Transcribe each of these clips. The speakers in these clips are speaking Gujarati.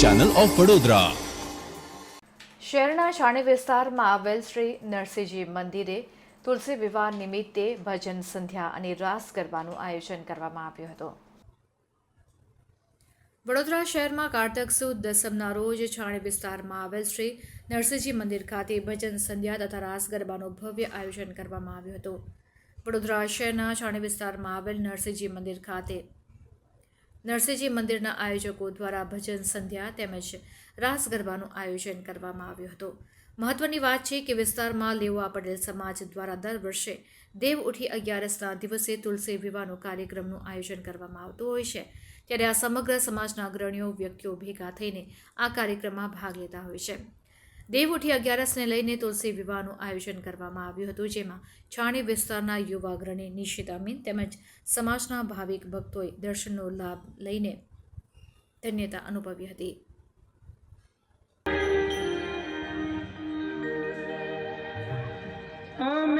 ચેનલ ઓફ વડોદરા શહેરના છાણી વિસ્તારમાં આવેલ શ્રી નરસિંહજી મંદિરે તુલસી વિવાહ નિમિત્તે ભજન સંધ્યા અને રાસ ગરબાનું આયોજન કરવામાં આવ્યું હતું. વડોદરા શહેરમાં કારતક સુદ દસમના રોજ છાણી વિસ્તારમાં આવેલ શ્રી નરસિંહજી મંદિર ખાતે ભજન સંધ્યા તથા રાસ ગરબાનું ભવ્ય આયોજન કરવામાં આવ્યું હતું. વડોદરા શહેરના છાણી વિસ્તારમાં આવેલ નરસિંહજી મંદિર ખાતે નરસિંહજી મંદિરના આયોજકો દ્વારા ભજન સંધ્યા તેમજ રાસ ગરબાનું આયોજન કરવામાં આવ્યું હતું. મહત્વની વાત છે કે વિસ્તારમાં લેવા પટેલ સમાજ દ્વારા દર વર્ષે દેવ ઉઠી અગિયારસના દિવસે તુલસી વિવાહનો કાર્યક્રમનું આયોજન કરવામાં આવતું હોય છે. ત્યારે આ સમગ્ર સમાજના અગ્રણીઓ વ્યક્તિઓ ભેગા થઈને આ કાર્યક્રમમાં ભાગ લેતા હોય છે. દેવ ઉઠી અગિયારસને લઈને તુલસી વિવાહનું આયોજન કરવામાં આવ્યું હતું, જેમાં છાણી વિસ્તારના યુવા અગ્રણી નિશિત અમીન તેમજ સમાજના ભાવિક ભક્તોએ દર્શનનો લાભ લઈને ધન્યતા અનુભવી હતી. અમે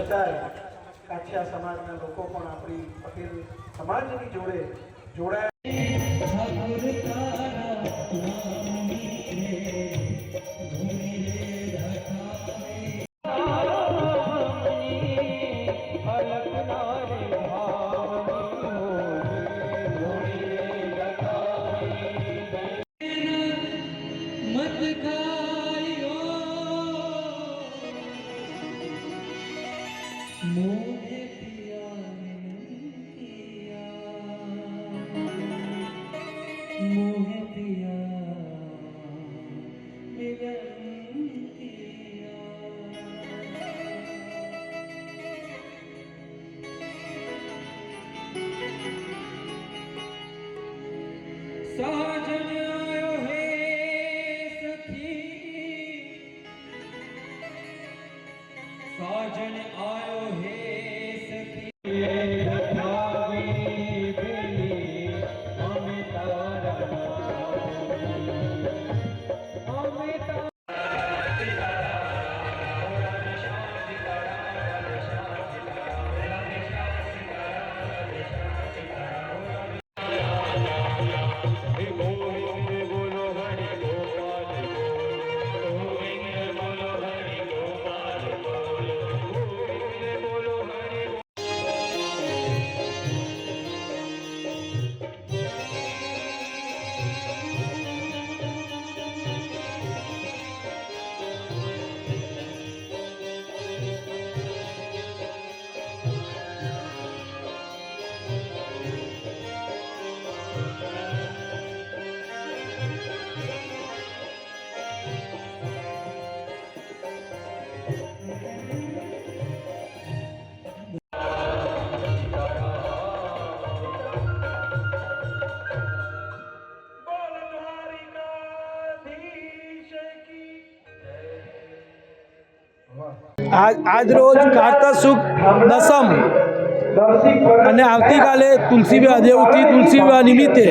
છતાંય કાઠિયા સમાજના લોકો પણ આપણી પટેલ સમાજની જોડે જોડાયા muito તારા આજ રોજ કાર્તા સુખ દસમ અને આવતીકાલે તુલસી વિવાહ દેવથી તુલસી વિવાહ નિમિત્તે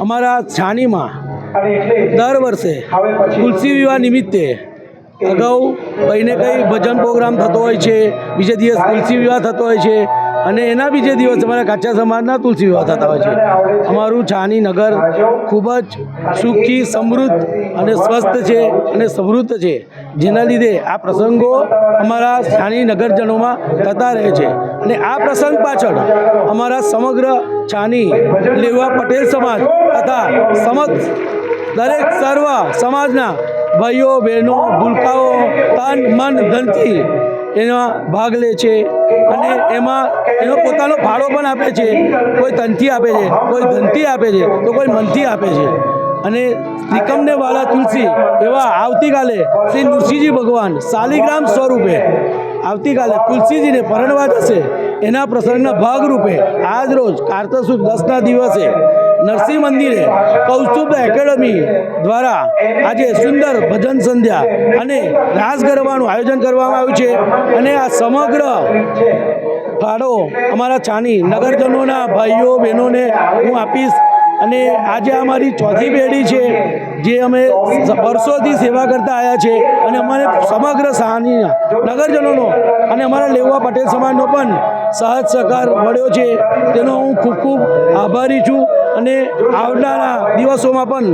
અમારા છાનીમાં દર વર્ષે તુલસી વિવાહ નિમિત્તે અગાઉ કંઈને કંઈ ભજન પ્રોગ્રામ થતો હોય છે, બીજે દિવસ તુલસી વિવાહ થતો હોય છે, અને એના બીજે દિવસ અમારા કાચા સમાજના તુલસી વિવાહ થતા હોય છે. અમારું છાની નગર ખૂબ જ સુખી, સમૃદ્ધ અને સ્વસ્થ છે અને સમૃદ્ધ છે. જેના લીધે આ પ્રસંગો અમારા છાની નગરજનોમાં થતા રહે છે. અને આ પ્રસંગ પાછળ અમારા સમગ્ર છાની લેવા પટેલ સમાજ તથા સમજ દરેક સર્વ સમાજના ભાઈઓ, બહેનો, ભૂલકાઓ, તન, મન, ધનથી એમાં ભાગ લે છે અને એમાં એનો પોતાનો ફાળો પણ આપે છે. કોઈ તનથી આપે છે, કોઈ ધનથી આપે છે, તો કોઈ મનથી આપે છે. અને ત્રિકમને વાલા તુલસી એવા આવતીકાલે શ્રી નૃસિંહજી ભગવાન શાલિગ્રામ સ્વરૂપે આવતીકાલે તુલસીજીને પરણવા જશે. એના પ્રસંગના ભાગરૂપે આજ રોજ કારતસુદ દસના દિવસે નરસિંહ મંદિરે કૌસ્તુભ એકેડમી દ્વારા આજે સુંદર ભજન સંધ્યા અને રાસ ગરબાનું આયોજન કરવામાં આવ્યું છે. અને આ સમગ્ર ફાળો અમારા ચાની નગરજનોના ભાઈઓ બહેનોને હું આપીશ. અને આજે અમારી ચોથી પેઢી છે, જે અમે વર્ષોથી સેવા કરતા આવ્યા છે અને અમારે સમગ્ર સહાનીના નગરજનોનો અને અમારા લેવા પટેલ સમાજનો પણ સહજ સહકાર મળ્યો છે. તેનો હું ખૂબ ખૂબ આભારી છું. અને આવનારા દિવસોમાં પણ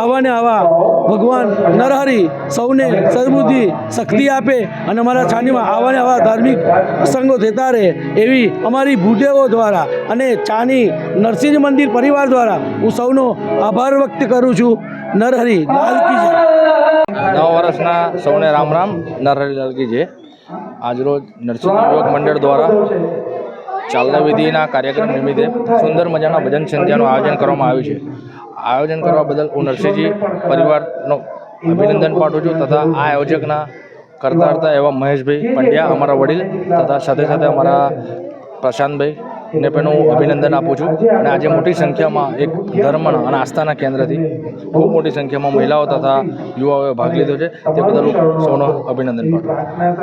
આવા ને આવા ભગવાન નરહરી સૌને સદબુદ્ધિ શક્તિ આપે અને અમારા છાનીમાં આવા ને આવા ધાર્મિક પ્રસંગો થતા રહે એવી અમારી ભૂદેવો દ્વારા અને ચાની નરસિંહ મંદિર પરિવાર દ્વારા હું સૌનો આભાર વ્યક્ત કરું છું. નરહરી, લાલ નવ જય. વર્ષના સૌને રામ રામ. નરહરી લાલકી છે આજરોજ નરસિંહ યોગ મંડળ દ્વારા ચાલના વિધિના કાર્યક્રમ નિમિત્તે સુંદર મજાના ભજન સંધ્યાનું આયોજન કરવામાં આવ્યું છે. આયોજન કરવા બદલ હું નરસિંહજી પરિવારનો અભિનંદન પાઠવું છું તથા આ આયોજકના કરતા કરતા એવા મહેશભાઈ પંડ્યા, અમારા વડીલ તથા સાથે સાથે અમારા પ્રશાંતભાઈ ને પણ હું અભિનંદન આપું છું. અને આજે મોટી સંખ્યામાં એક ધર્મના અને આસ્થાના કેન્દ્રથી ખૂબ મોટી સંખ્યામાં મહિલાઓ તથા યુવાઓએ ભાગ લીધો છે. તે બદલ હું સૌનો અભિનંદન પાઠવું